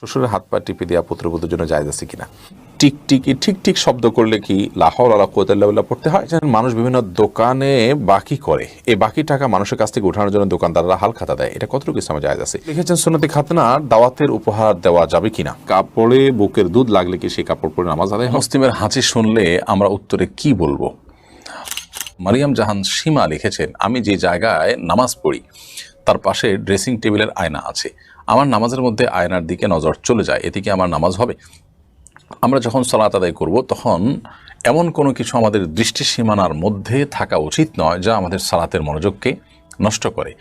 শ্বশুরের হাত পা টিপে দেওয়া পুত্রবধূর জন্য জায়জ আছে কিনা? টিক টিকটিকি ঠিক ঠিক শব্দ করলে কি লাহর আলা কোতাল্লাহ পড়তে হয়? যেন মানুষ বিভিন্ন দোকানে বাকি করে। এই বাকি টাকা মানুষের কাছ থেকে উঠানোর জন্য দোকানদাররা হাল খাতা দেয়। এটা কতটুকু ইসলামে জায়জ আছে? লিখেছেন সুন্নতি খাতনার দাওয়াতের উপহার দেওয়া যাবে কিনা? কাপড়ে বুকের দুধ লাগলে কি সেই কাপড় পরে নামাজ আদায়? মুসলিমের হাঁচি শুনলে আমরা উত্তরে কি বলব? মারিয়াম জাহান সীমা লিখেছেন, আমি যে জায়গায় নামাজ পড়ি, তার পাশে ড্রেসিং টেবিলের আয়না আছে। আমার নামাজের মধ্যে আয়নার দিকে নজর চলে যায়। এতে কি আমার নামাজ হবে? আমরা যখন সালাত আদায় করব, তখন এমন কোনো কিছু আমাদের দৃষ্টি সীমানার মধ্যে থাকা উচিত নয় যা আমাদের সালাতের মনোযোগকে নষ্ট করে।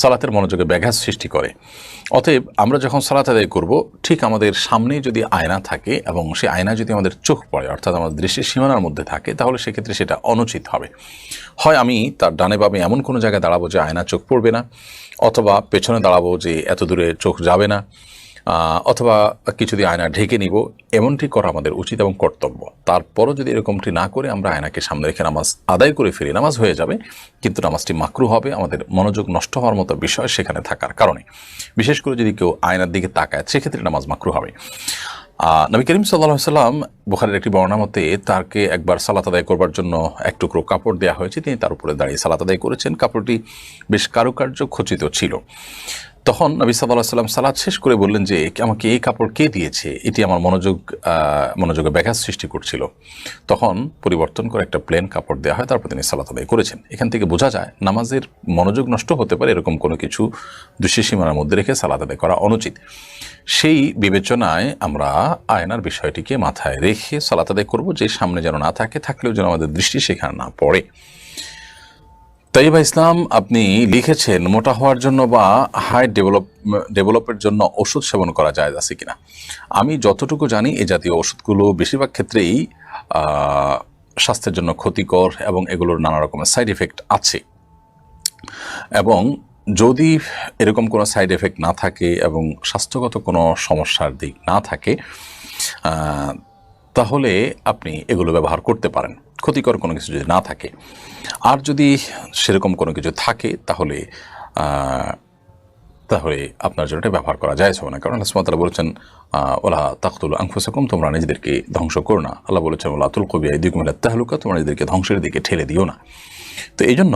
সালাতের মনোযোগে ব্যাঘাত সৃষ্টি করে। অতএব আমরা যখন সালাত আদায় করব, ঠিক আমাদের সামনে যদি আয়না থাকে এবং সেই আয়না যদি আমাদের চোখ পড়ে, অর্থাৎ আমাদের দৃষ্টির সীমানার মধ্যে থাকে, তাহলে সেক্ষেত্রে সেটা অনুচিত হবে। হয় আমি তার ডানে বামে এমন কোনো জায়গায় দাঁড়াবো যে আয়না চোখ পড়বে না, অথবা পেছনে দাঁড়াবো যে এত দূরে চোখ যাবে না। অথবা কিছু দিয়ে আয়না ঢেকে নিব, এমনটি করা আমাদের উচিত এবং কর্তব্য। তারপরও যদি এরকমটি না করে, আমরা আয়নাকে সামনে রেখে নামাজ আদায় করে ফিরি নামাজ হয়ে যাবে, কিন্তু নামাজটি মাকরু হবে, আমাদের মনোযোগ নষ্ট হওয়ার মতো বিষয় সেখানে থাকার কারণে। বিশেষ করে যদি কেউ আয়নার দিকে তাকায়, সেক্ষেত্রে নামাজ মাকরু হবে। নবী করিম সাল্লাহ সাল্লাম বুখারের একটি বর্ণনা মতে তাকে একবার সালাত আদায় করবার জন্য এক টুকরো কাপড় দেওয়া হয়েছে। তিনি তার উপরে দাঁড়িয়ে সালাত আদায় করেছেন। কাপড়টি বেশ কারুকার্য খচিত ছিল। তখন নবী সাল্লাহ সাল্লাম সালাদ শেষ করে বললেন যে আমাকে এই কাপড় কে দিয়েছে? এটি আমার মনোযোগ মনোযোগে ব্যাঘাত সৃষ্টি করছিল। তখন পরিবর্তন করে একটা প্লেন কাপড় দেওয়া হয়, তারপর তিনি সালাত আদায় করেছেন। এখান থেকে বোঝা যায়, নামাজের মনোযোগ নষ্ট হতে পারে এরকম কোনো কিছু দৃশ্যসীমার মধ্যে রেখে সালাত আদায় করা অনুচিত। সেই বিবেচনায় আমরা আয়নার বিষয়টিকে মাথায় রেখে সালাত আদায় করব, যে সামনে যেন না থাকে, থাকলেও যেন আমাদের দৃষ্টি সেখানে না পড়ে। তাইবা ইসলাম, আপনি লিখেছেন, মোটা হওয়ার জন্য বা হাই ডেভেলপ, ডেভেলপের জন্য ওষুধ সেবন করা যায় আছে কিনা? আমি যতটুকু জানি এই জাতীয় ওষুধগুলো বেশিরভাগ ক্ষেত্রেই স্বাস্থ্যের জন্য ক্ষতিকর এবং এগুলোর নানা রকমের সাইড এফেক্ট আছে। এবং যদি এরকম কোনো সাইড এফেক্ট না থাকে এবং স্বাস্থ্যগত কোনো সমস্যার দিক না থাকে তাহলে আপনি এগুলো ব্যবহার করতে পারেন। ক্ষতিকর কোনো কিছু যদি না থাকে। আর যদি সেরকম কোনো কিছু থাকে, তাহলে তাহলে আপনার জন্য এটা ব্যবহার করা যায় হবে না। কারণ আসমতাল্লাহ বলেছেন ওলা তাকতুল আংফুসাকুম তোমরা নিজেদেরকে ধ্বংস করো না। আল্লাহ বলেছেন, ওলা আতুল কবি দিকুমিল্লা তাহলুকা, তোমরা নিজেদেরকে ধ্বংসের দিকে ঠেলে দিও না। তো এই জন্য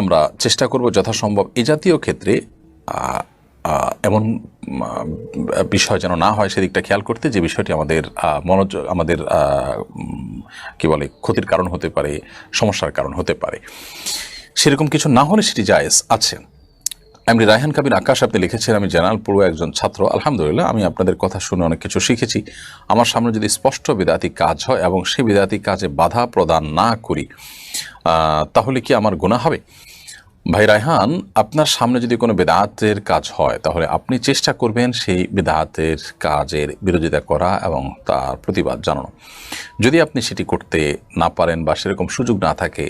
আমরা চেষ্টা করব যথাসম্ভব এ জাতীয় ক্ষেত্রে এমন বিষয় যেন না হয় সেদিকটা খেয়াল করতে যে বিষয়টি আমাদের মনোযোগ আমাদের কি বলে, ক্ষতির কারণ হতে পারে, সমস্যার কারণ হতে পারে। সেরকম কিছু না হলে সেটি জায়েজ আছে। এমনি রায়হান কাবির আকাশ আপনি লিখেছেন, আমি জেনারেল পড়ুয়া একজন ছাত্র। আলহামদুলিল্লাহ, আমি আপনাদের কথা শুনে অনেক কিছু শিখেছি। আমার সামনে যদি স্পষ্ট বিদাতি কাজ হয় এবং সেই বিদাতি কাজে বাধা প্রদান না করি তাহলে কি আমার গুণা হবে? ভাই রায়হান, আপনার সামনে যদি কোনো বেদাতের কাজ হয়, তাহলে আপনি চেষ্টা করবেন সেই বেদাতের কাজের বিরোধিতা করা এবং তার প্রতিবাদ জানানো। যদি আপনি সেটি করতে না পারেন বা সেরকম সুযোগ না থাকে,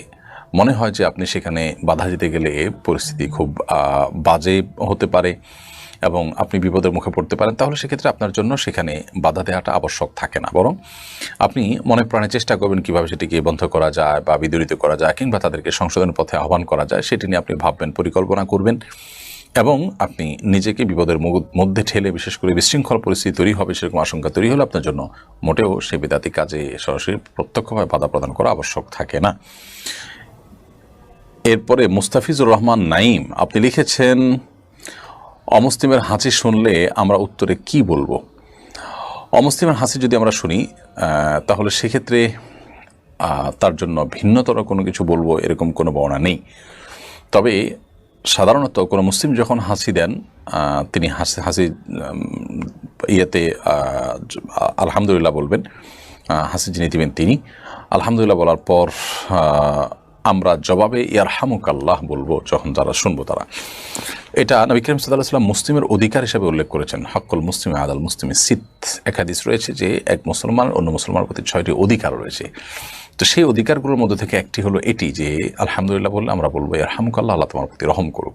মনে হয় যে আপনি সেখানে বাধা দিতে গেলে পরিস্থিতি খুব বাজে হতে পারে। এবং আপনি বিপদের মুখে পড়তে পারেন, তাহলে সেক্ষেত্রে আপনার জন্য সেখানে বাধা দেওয়াটা আবশ্যক থাকে না। বরং আপনি মনে প্রাণে চেষ্টা করবেন কীভাবে সেটিকে বন্ধ করা যায় বা বিদরিত করা যায় কিংবা তাদেরকে সংশোধনের পথে আহ্বান করা যায়, সেটি নিয়ে আপনি ভাববেন, পরিকল্পনা করবেন এবং আপনি নিজেকে বিপদের মধ্যে ঠেলে বিশেষ করে বিশৃঙ্খল পরিস্থিতি তৈরি হবে, সেরকম আশঙ্কা তৈরি হলে আপনার জন্য মোটেও সে বিদাতি কাজে সরাসরি প্রত্যক্ষভাবে বাধা প্রদান করা আবশ্যক থাকে না। এরপরে মুস্তাফিজুর রহমান নাইম আপনি লিখেছেন অমুসলিমের হাঁচি শুনলে আমরা উত্তরে কি বলব? অমুসলিমের হাসি যদি আমরা শুনি তাহলে সেক্ষেত্রে তার জন্য ভিন্নতর কোনো কিছু বলব এরকম কোনো বর্ণনা নেই। তবে সাধারণত কোনো মুসলিম যখন হাসি দেন তিনি হাসি হাসি ইয়েতে আলহামদুলিল্লাহ বলবেন হাসি যিনি দিবেন তিনি। আলহামদুলিল্লাহ বলার পর আমরা জবাবে ইয়ারহামুক আল্লাহ বলব যখন তারা শুনব তারা। এটা নবী করিম সাল্লাহ সাল্লাম মুসলিমের অধিকার হিসেবে উল্লেখ করেছেন। হকল মুসলিম আদাল মুসলিম সিত। একাদিস রয়েছে যে এক মুসলমান অন্য মুসলমানের প্রতি ছয়টি অধিকার রয়েছে। তো সেই অধিকারগুলোর মধ্যে থেকে একটি হলো এটি যে, আলহামদুলিল্লাহ বললে আমরা বলব হামুক আল্লাহ তোমার প্রতি রহম করুক।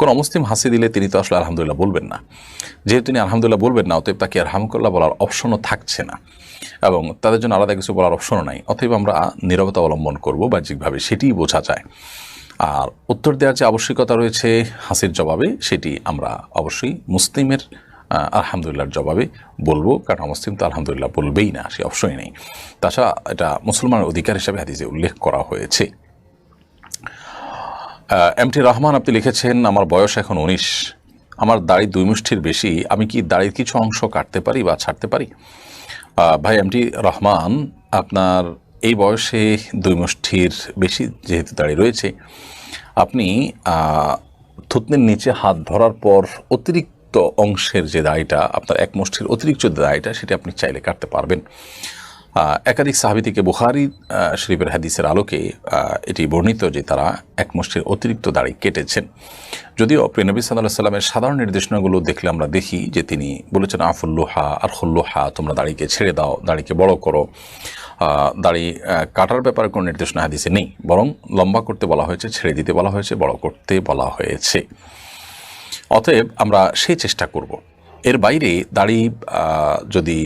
কোন মুসলিম হাসি দিলে তিনি তো আসলে আলহামদুলিল্লাহ বলবেন না। যেহেতু তিনি আলহামদুলিল্লাহ বলবেন না, অতএব তাকে আলহামুকাল্লাহ বলার অপশনও থাকছে না এবং তাদের জন্য আলাদা কিছু বলার অপশনও নাই। অতএব আমরা নীরবতা অবলম্বন করব, বাহ্যিকভাবে সেটিই বোঝা যায়। আর উত্তর দেওয়ার যে আবশ্যিকতা রয়েছে হাসির জবাবে, সেটি আমরা অবশ্যই মুসলিমের আলহামদুলিল্লাহর জবাবে বলব, কারণ মুসলিম তো আলহামদুলিল্লাহ বলবেই না, সে অবশ্যই নেই। তাছাড়া এটা মুসলমানের অধিকার হিসাবে হাদিসে উল্লেখ করা হয়েছে। এম টি রহমান আপনি লিখেছেন, আমার বয়স এখন উনিশ। আমার দাড়ি দুই মুষ্ঠির বেশি। আমি কি দাড়ির কিছু অংশ কাটতে পারি বা ছাড়তে পারি? ভাই, এম টি রহমান, আপনার এই বয়সে দুই মুষ্ঠির বেশি যেহেতু দাড়ি রয়েছে, আপনি থুতনির নিচে হাত ধরার পর অতিরিক্ত অংশের যে দাড়িটা আপনার এক মুষ্টির অতিরিক্ত যে দাড়িটা সেটা আপনি চাইলে কাটতে পারবেন। একাধিক সাহাবি থেকে বুখারি শরীফের হাদিসের আলোকে এটি বর্ণিত যে তারা এক মুষ্টির অতিরিক্ত দাড়ি কেটেছেন। যদিও প্রিয়নবী সাল্লাহ সাল্লামের সাধারণ নির্দেশনাগুলো দেখলে আমরা দেখি যে তিনি বলেছেন আফুল্লোহা আর হল্লোহা তোমরা দাড়িকে ছেড়ে দাও, দাড়িকে বড় করো। দাড়ি কাটার ব্যাপারে কোনো নির্দেশনা হাদিসে নেই, বরং লম্বা করতে বলা হয়েছে, ছেড়ে দিতে বলা হয়েছে, বড় করতে বলা হয়েছে। অতএব আমরা সেই চেষ্টা করব। এর বাইরে দাড়ি যদি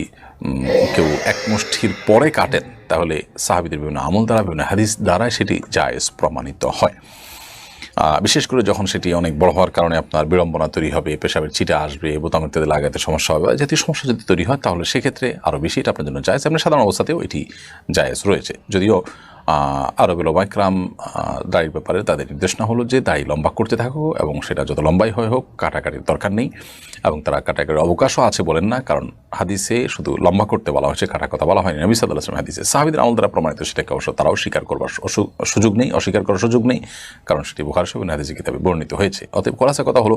কেউ এক মুষ্ঠির পরে কাটেন, তাহলে সাহাবিদের বিভিন্ন আমল দ্বারা, বিভিন্ন হাদিস দ্বারা সেটি জায়েজ প্রমাণিত হয়। বিশেষ করে যখন সেটি অনেক বড় হওয়ার কারণে আপনার বিড়ম্বনা তৈরি হবে, পেশাবের চিটা আসবে, বোতাম ইত্যাদি লাগাতে সমস্যা হবে জাতীয় সমস্যা যদি তৈরি হয়, তাহলে সেক্ষেত্রে আরও বেশি এটা আপনার জন্য জায়েজ। এমনি সাধারণ অবস্থাতেও এটি জায়েজ রয়েছে। যদিও আরবের ওবাইক্রাম দাড়ির ব্যাপারে তাদের নির্দেশনা হলো যে দাড়ি লম্বা করতে থাকো এবং সেটা যত লম্বাই হয় হোক, কাটাকাটির দরকার নেই। এবং তারা কাটাকাটির অবকাশও আছে বলেন না, কারণ হাদিসে শুধু লম্বা করতে বলা হয়েছে, কাটা কথা বলা হয়নি। নবী সাল্লাহ আসলাম হাদিসে সাহাবিদের আমল দ্বারা প্রমাণিত, সেটাকে অবশ্য তারাও স্বীকার করবার সুযোগ নেই, অস্বীকার করার সুযোগ নেই, কারণ সেটি বুখার সবিন হাদিসে কিতাবে বর্ণিত হয়েছে। অতএব করাসা কথা হলো,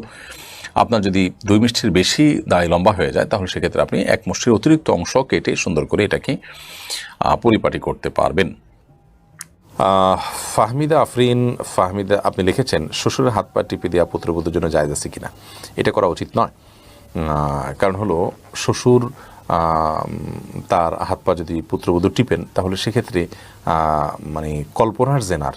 আপনার যদি দুই মিষ্টির বেশি দাড়ি লম্বা হয়ে যায়, তাহলে সেক্ষেত্রে আপনি এক মুষ্টির অতিরিক্ত অংশ কেটে সুন্দর করে এটাকে পরিপাটি করতে পারবেন। ফাহমিদা আফরিন, ফাহমিদা, আপনি লিখেছেন, শ্বশুরের হাত পা টিপে দেওয়া পুত্রবধূর জন্য জায়জ আছে কিনা? এটা করা উচিত নয়। কারণ হলো, শ্বশুর তার হাত পা যদি পুত্রবধূ টিপেন, তাহলে সেক্ষেত্রে মানে কল্পনার জেনার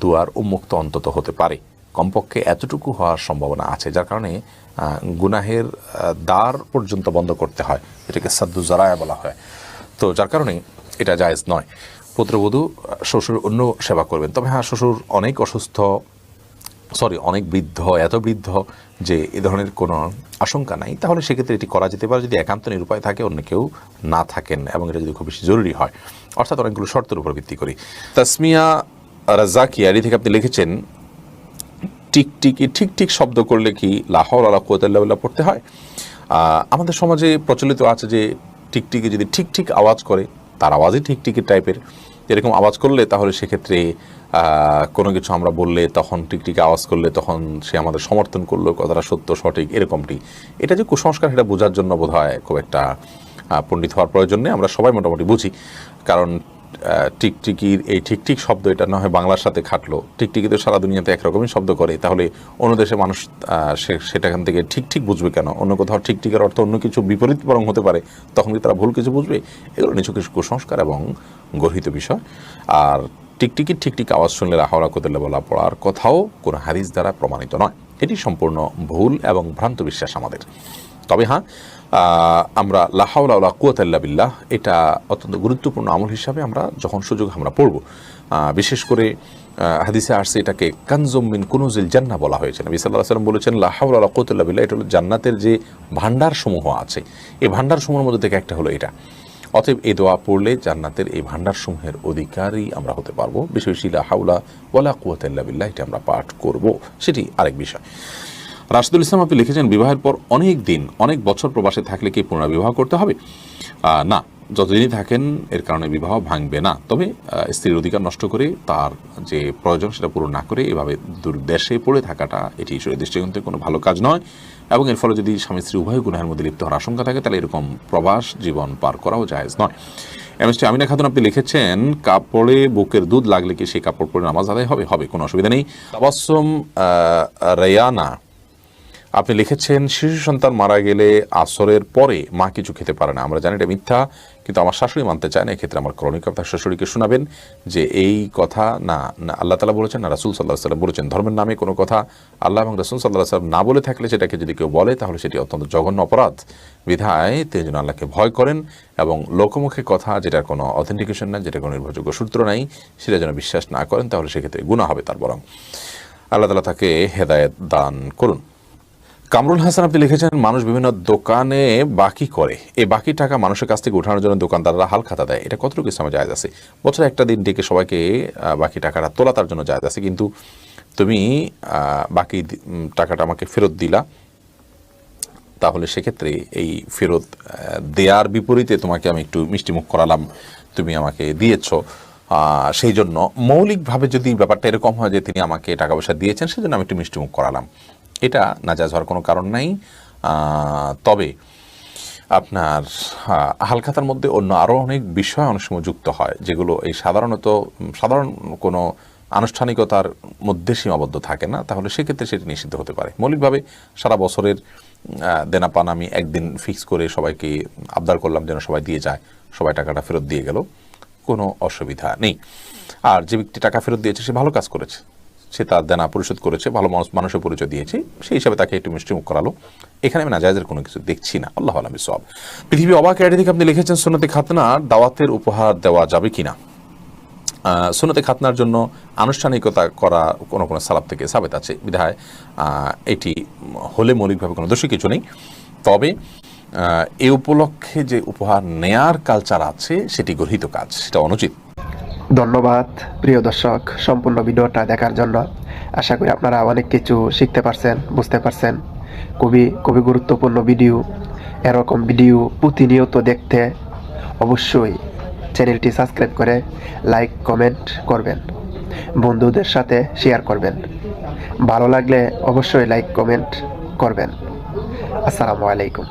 দুয়ার উন্মুক্ত অন্তত হতে পারে। কমপক্ষে এতটুকু হওয়ার সম্ভাবনা আছে, যার কারণে গুনাহের দ্বার পর্যন্ত বন্ধ করতে হয়, এটাকে সাদ্দু জারায়া বলা হয়। তো যার কারণে এটা জায়েজ নয়। পুত্রবধূ, শ্বশুর অন্য সেবা করবেন। তবে হ্যাঁ শ্বশুর অনেক অসুস্থ সরি অনেক বৃদ্ধ, এত বৃদ্ধ যে এ ধরনের কোনো আশঙ্কা নাই। তাহলে সেক্ষেত্রে এটি করা যেতে পারে যদি একান্ত নিরুপায় থাকে, অন্য কেউ না থাকেন এবং এটা যদি খুব বেশি জরুরি হয়। অর্থাৎ অনেকগুলো শর্তের উপর ভিত্তি করি তাসমিয়া রাজাকি আরি থেকে আপনি লিখেছেন টিকটিকি ঠিক ঠিক শব্দ করলে কি লাহর আলা কোয়াতাল্লাহ পড়তে হয়? আমাদের সমাজে প্রচলিত আছে যে টিকটিকি যদি ঠিক ঠিক আওয়াজ করে তার আওয়াজই টিকটিকি টাইপের। এরকম আওয়াজ করলে তাহলে সেক্ষেত্রে কোনো কিছু আমরা বললে, তখন টিকটিকি আওয়াজ করলে তখন সে আমাদের সমর্থন করল, কথাটা সত্য, সঠিক, এরকমটি। এটা যে কুসংস্কার, সেটা বোঝার জন্য বোধ হয় খুব একটা পণ্ডিত হওয়ার প্রয়োজন নেই। আমরা সবাই মোটামুটি বুঝি। কারণ টিকটিকির এই ঠিক ঠিক শব্দ এটা না হয় বাংলার সাথে খাটলো। টিকটিকি তো সারা দুনিয়াতে একরকমই শব্দ করে। তাহলে অন্য দেশে মানুষ সেটাখান থেকে ঠিক ঠিক বুঝবে কেন? অন্য কোথাও টিকটিকের অর্থ অন্য কিছু বিপরীত বরং হতে পারে। তখন কি তারা ভুল কিছু বুঝবে? এগুলো নিছক কিছু কুসংস্কার এবং গর্হিত বিষয়। আর টিকটিকির ঠিক ঠিক আওয়াজ শুনলে রাহাওয়া কোতেলে বলা পড়ার কথাও কোনো হাদিস দ্বারা প্রমাণিত নয়। এটি সম্পূর্ণ ভুল এবং ভ্রান্ত বিশ্বাস আমাদের। তবে হ্যাঁ আমরা লাহাউলা কুয়াতাল্লা বিল্লাহ, এটা অত্যন্ত গুরুত্বপূর্ণ আমল হিসাবে আমরা যখন সুযোগ আমরা পড়ব। বিশেষ করে হাদিসে আসছে এটাকে কানজমিন কুনুজিল জান্না বলা হয়েছে। নবী সাল্লাহ সাল্লাম বলেছেন লাহাউলা কুয়াতাল্লা বিল্লাহ, এটা হলো জান্নাতের যে ভান্ডার সমূহ আছে। এই ভান্ডার সমূহের মধ্যে থেকে একটা হলো এটা। অতএব এই দোয়া পড়লে জান্নাতের এই ভান্ডার সমূহের অধিকারী আমরা হতে পারব। বিশেষ শিলা হাউলা ওয়ালা কুয়াতাল্লা বিল্লাহ, এটা আমরা পাঠ করব। সেটি আরেক বিষয়। রাশিদুল ইসলাম আপনি লিখেছেন বিবাহের পর অনেক দিন অনেক বছর প্রবাসে থাকলে কি পুনর্বিবাহ করতে হবে? না যতদিনই থাকেন এর কারণে বিবাহ ভাঙবে না। তবে স্ত্রীর অধিকার নষ্ট করে তার যে প্রয়োজন সেটা পূরণ না করে এভাবে দুর্দেশে পড়ে থাকাটা এটি ঈশ্বরের দৃষ্টিকোণ থেকে কোনো ভালো কাজ নয়। এবং এর ফলে যদি স্বামী স্ত্রী উভয় গুণের মধ্যে লিপ্ত হওয়ার আশঙ্কা থাকে তাহলে এরকম প্রবাস জীবন পার করাও জায়েজ নয়। এমএসটি আমিনা খাতুন আপনি লিখেছেন কাপড়ে বুকের দুধ লাগলে কি সেই কাপড় পরে নামাজ আদায় হবে? হবে কোনো অসুবিধা নেই। আহ, রেয়ানা আপনি লিখেছেন, শিশু সন্তান মারা গেলে আসরের পরে মা কিছু খেতে পারে না। আমরা জানি এটা মিথ্যা, কিন্তু আমার শাশুড়ি মানতে চায় না, এক্ষেত্রে আমার করণিক কথা শাশুড়িকে শোনাবেন যে এই কথা না না, আল্লাহ তালা বলেছেন না, রাসুল সাল্লাহ সাল্লাম বলেছেন, ধর্মের নামে কোনো কথা আল্লাহ এবং রাসুল সাল্লাহ সাল্লাম না বলে থাকলে সেটাকে যদি কেউ বলে, তাহলে সেটি অত্যন্ত জঘন্য অপরাধ, বিধায় তিনি যেন আল্লাহকে ভয় করেন এবং লোকমুখে কথা যেটার কোনো অথেন্টিকেশন নাই যেটা কোনো নির্ভরযোগ্য সূত্র নাই, সেটা যেন বিশ্বাস না করেন, তাহলে সেক্ষেত্রে গুণা হবে তার বরং। আল্লাহ তালা তাকে হেদায়েত দান করুন। কামরুল হাসান, আপনি লিখেছেন, মানুষ বিভিন্ন দোকানে বাকি করে। এই বাকি টাকা মানুষের কাছ থেকে উঠানোর জন্য দোকানদাররা হাল খাতা দেয়। এটা কতটুকু ইসলামে জায়জ আছে? বছরে একটা দিন ডেকে সবাইকে বাকি টাকাটা তোলা তার জন্য জায়জ আছে। কিন্তু তুমি বাকি টাকাটা আমাকে ফেরত দিলা, তাহলে সেক্ষেত্রে এই ফেরত দেয়ার বিপরীতে তোমাকে আমি একটু মিষ্টিমুখ করালাম, তুমি আমাকে দিয়েছ। সেই জন্য মৌলিকভাবে যদি ব্যাপারটা এরকম হয় যে তিনি আমাকে টাকা পয়সা দিয়েছেন, সেজন্য আমি একটু মিষ্টিমুখ করালাম। এটা নাজাজ হওয়ার কোনো কারণ নাই। তবে আপনার হালখাতার মধ্যে অন্য আরও অনেক বিষয় অনেক সময় যুক্ত হয়, যেগুলো এই সাধারণত সাধারণ কোনো আনুষ্ঠানিকতার মধ্যে সীমাবদ্ধ থাকে না, তাহলে সেক্ষেত্রে সেটি নিষিদ্ধ হতে পারে। মৌলিকভাবে সারা বছরের দেনা পান আমি একদিন ফিক্স করে সবাইকে আবদার করলাম যেন সবাই দিয়ে যায়, সবাই টাকাটা ফেরত দিয়ে গেল, কোনো অসুবিধা নেই। আর যে ব্যক্তি টাকা ফেরত দিয়েছে, সে ভালো কাজ করেছে। সে তার দেনা পরিশোধ করেছে ভালো মানুষ মানুষের পরিচয় দিয়েছে সেই হিসাবে তাকে একটু মিষ্টিমুখ করালো। এখানে আমি নাজায়জের কোনো কিছু দেখছি না। আল্লাহ আলম সব পৃথিবী অবাক আইডি থেকে আপনি লিখেছেন সোনাতে খাতনার দাওয়াতের উপহার দেওয়া যাবে কিনা? আহ, সুন্নতে খাতনার জন্য আনুষ্ঠানিকতা করা কোনো কোনো সালাব থেকে সাবেত আছে। বিধায় এটি হলে মৌলিকভাবে কোনো দোষী কিছু নেই। তবে এ উপলক্ষে যে উপহার নেয়ার কালচার আছে সেটি গর্হিত কাজ সেটা অনুচিত। ধন্যবাদ, প্রিয় দর্শক, সম্পূর্ণ ভিডিওটা দেখার জন্য। আশা করি আপনারা অনেক কিছু শিখতে পারছেন, বুঝতে পারছেন। খুবই খুবই গুরুত্বপূর্ণ ভিডিও। এরকম ভিডিও প্রতিনিয়ত দেখতে অবশ্যই চ্যানেলটি সাবস্ক্রাইব করে লাইক, কমেন্ট করবেন। বন্ধুদের সাথে শেয়ার করবেন। ভালো লাগলে অবশ্যই লাইক, কমেন্ট করবেন। আসসালামু আলাইকুম।